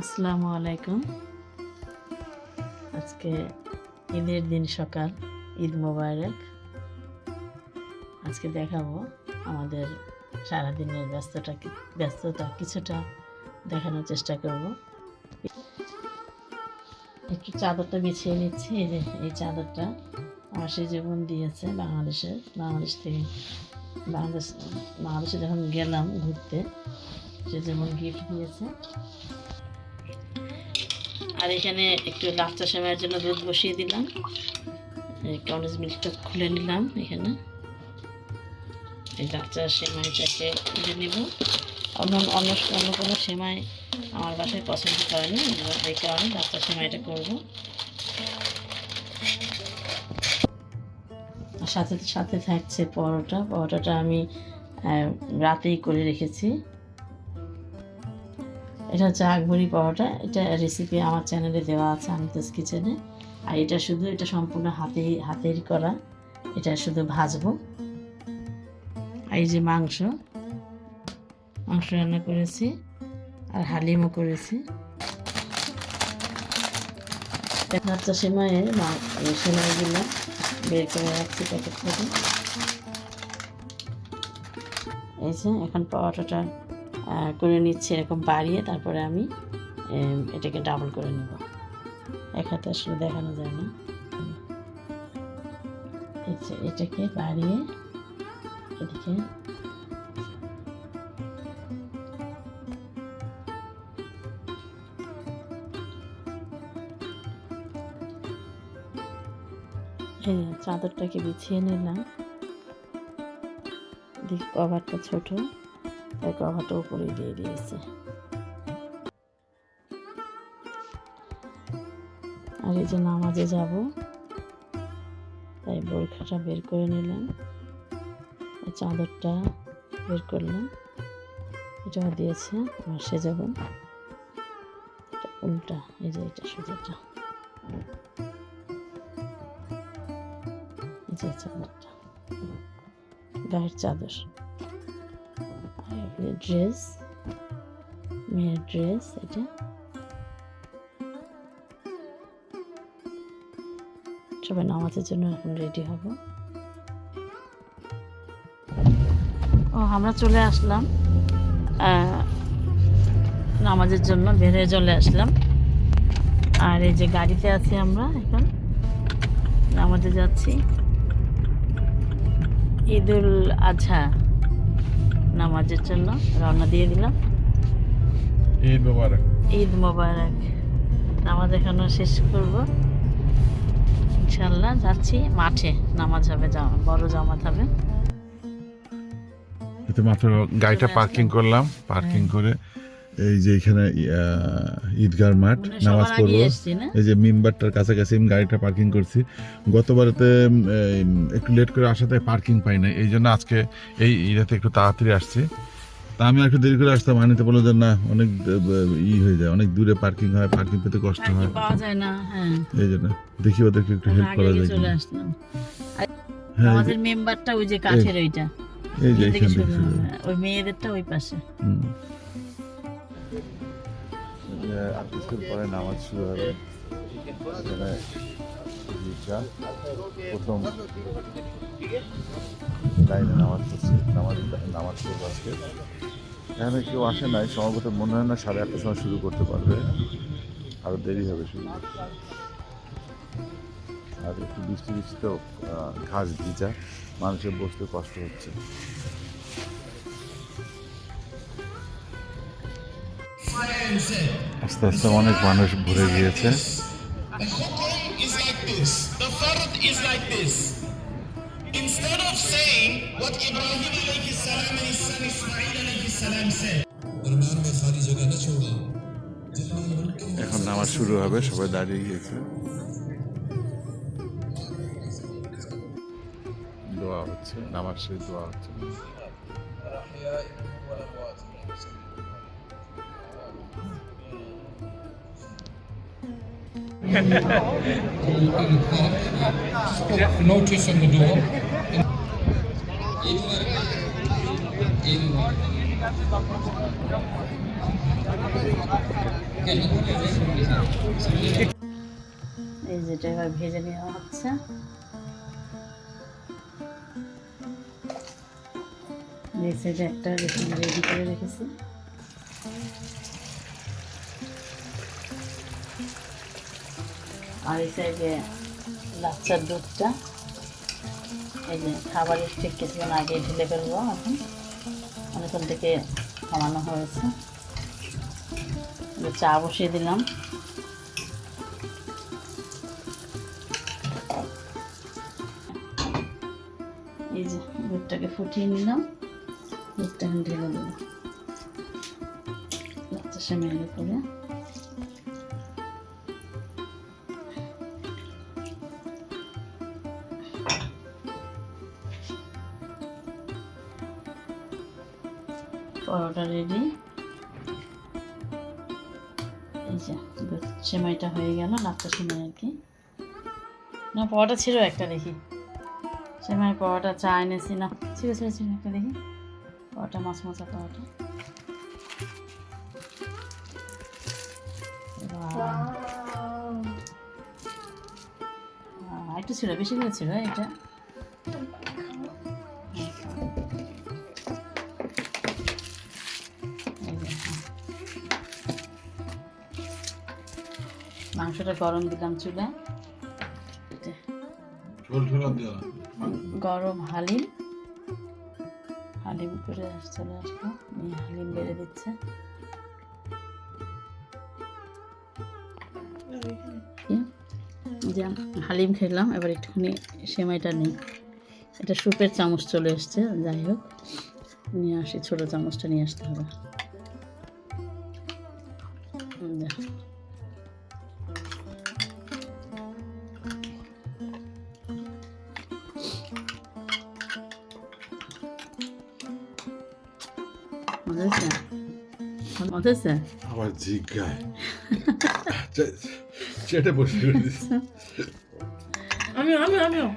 আসসালামু আলাইকুম। আজকে ঈদের দিন সকাল, ঈদ মোবারক। আজকে দেখাবো আমাদের সারাদিনের ব্যস্ততা ব্যস্ততা কিছুটা দেখানোর চেষ্টা করব। একটু চাদরটা বিছিয়ে নিচ্ছি, এই যে, এই চাদরটা আমার সে জীবন দিয়েছে বাংলাদেশে, বাংলাদেশ থেকে, বাংলাদেশ, বাংলাদেশে যখন গেলাম ঘুরতে, সে যেমন গিফট দিয়েছে। আর এখানে একটু লাচ্চা সেমাইয়ের জন্য দুধ বসিয়ে দিলাম। কন্ডেন্স মিল্কটা খুলে নিলাম এখানে। এই লাচ্চা সেমাইটাকে খুলে নিব। অন্য অন্য অন্য কোনো সেমাই আমার বাসায় পছন্দ করেনি এই কারণে লাচ্চা সেমাইটা করব। সাথে সাথে থাকছে পরোটা। পরোটাটা আমি রাতেই করে রেখেছি। এটা হচ্ছে আকবরি পরোটা। এটা রেসিপি আমার চ্যানেলে দেওয়া আছে, আমিতাস কিচেনে আর এটা শুধু, এটা সম্পূর্ণ হাতে হাতের করা। এটা শুধু ভাজবো। আর এই যে মাংস মাংস রান্না করেছি আর হালিমও করেছি। মা- সেমাইগুলো বের করে রাখছি প্যাকেট থেকে। এই যে, এখন পরোটাটা করে নিচ্ছি, এরকম বাড়িয়ে তারপরে আমি এটাকে ডাবল করে নেব। এক হাতে আসলে দেখানো যায় না। এটাকে বাড়িয়ে এদিকে চাদরটাকে বিছিয়ে নিলাম। কভারটা ছোট। তাই কভারটা উপরে দিয়ে দিয়েছে। আর এই যে নামাজে যাব, তাই বোরখাটা বের করে নিলাম। চাদরটা বের করলাম। এটাও দিয়েছে আমার সেজাব এটা উল্টা, এই যে এটা সোজাটা। এই যে চাদরটা। গায়ের চাদর। ড্রেস মেয়ের ড্রেস এটা সবাই নামাজের জন্য এখন রেডি হব। ও, আমরা চলে আসলাম। নামাজের জন্য বের হয়ে চলে আসলাম। আর এই যে গাড়িতে আছি আমরা এখন। নামাজে যাচ্ছি। ঈদুল আজহা। নামাজের জন্য রওনা দিয়ে দিলাম। ঈদ মোবারক। ঈদ মোবারক। নামাজ এখনও শেষ করব। ইনশাল্লাহ যাচ্ছি মাঠে। নামাজ হবে জামা বড় জামাত হবে। মাত্র গাড়িটা পার্কিং করলাম। পার্কিং করে এই যে এখানে ঈদগার মাঠ নামাজ সবার পড়ব। এই যে মেম্বারটার কাছাকাছি আমি গাড়িটা পার্কিং করছি। গতবারেতে একটু লেট করে আসাতে পার্কিং পাই না এই জন্য আজকে এই ঈদাতে একটু তাড়াতাড়ি আসছি। তা আমি একটু দেরি করে আসতাম। আনিতে বলল যে না অনেক ই হয়ে যায় অনেক দূরে পার্কিং হয় পার্কিং পেতে কষ্ট হয়। হ্যাঁ। এই জন্য দেখি ওদেরকে একটু হেল্প করা যায় হ্যাঁ আমাদের মেম্বারটা ওই যে কাঠের ওইটা। এই যে এখান থেকে। হ্যাঁ, ওই মেয়েদেরটা ওই পাশে। আজকের পরে নামাজ শুরু হবে। এখানে প্রথম লাইনে নামাজ পড়ছি, নামাজ নামাজ পড়ব আজকে। এখানে কেউ আসে নাই সম্ভবত মনে হয় না, সাড়ে আটটার সময় শুরু করতে পারবে। আরও দেরি হবে শুরু। আর একটু বৃষ্টি বৃষ্টি তো ঘাস ভিজা, মানুষের বসতে কষ্ট হচ্ছে। আস্তে আস্তে অনেক মানুষ ঘুরে গিয়েছে। এখন নামাজ শুরু হবে সবাই দাঁড়িয়ে গিয়েছে। দোয়া হচ্ছে নামাজ শেষ দোয়া হচ্ছে। Notice on the door. এই যেটা এবার ভেজে নেওয়া হচ্ছে সাইডে একটা রেডি করে রেখেছি আর এই সাইডে লাচ্চার দুধটা, এই যে খাবারের ঠিক কিছুক্ষণ আগে ঢেলে ফেলব এখন। অনেকক্ষণ থেকে কমানো হয়েছে। চা বসিয়ে দিলাম। এই যে দুধটাকে ফুটিয়ে নিলাম। দুধটা ঢেলে দেবো। লাচ্চা সেমাইয়ের করে পরোটা রেডি এই যে দুধ সেমাইটা হয়ে গেল লাচ্চা সেমাই আর কি। না পরোটা ছিল একটা দেখি। সেমাই পরোটা চা এনেছি না ছিল ছিল ছিল একটা দেখি। পরোটা মাছ মাছা পরোটা। একটু ছিল বেশি করে ছিল এটা। মাংসটা গরম দিলাম না। গরম হালিম। হালিম করে চলে আসলো হালিম বেড়ে দিচ্ছে। যে হালিম খেলাম এবার একটুখানি সেমাইটা নিই। এটা সুপের চামচ চলে এসছে যাই হোক। নিয়ে আসি ছোটো চামচটা নিয়ে আসতে হবে। মজা মজা আবার জিজ্ঞায় চেটে বসে আমি আমি আমিও আমিও আমিও।